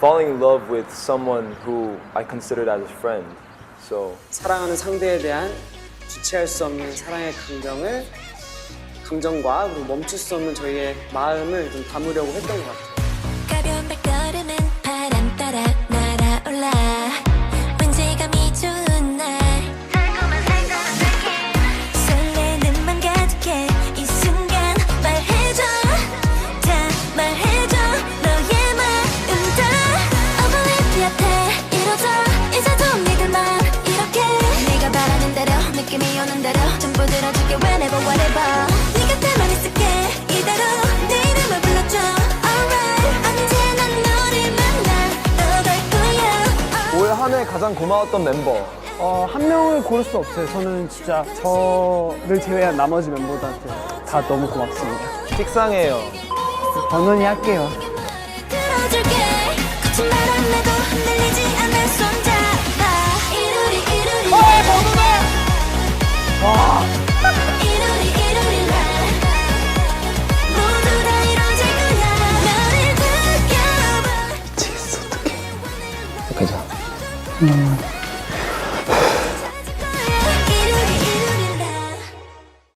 falling in love with someone who I considered as a friend. So 사랑하는 상대에 대한 주체할 수 없는 사랑의 감정을 감정과 그리고 멈출 수 없는 저희의 마음을 좀 담으려고 했던 것 같아요. 한 해 가장 고마웠던 멤버. 어, 한 명을 고를 수 없어요. 저는 진짜 저를 제외한 나머지 멤버들한테 다 너무 고맙습니다. 식상해요. 번원이 할게요. 너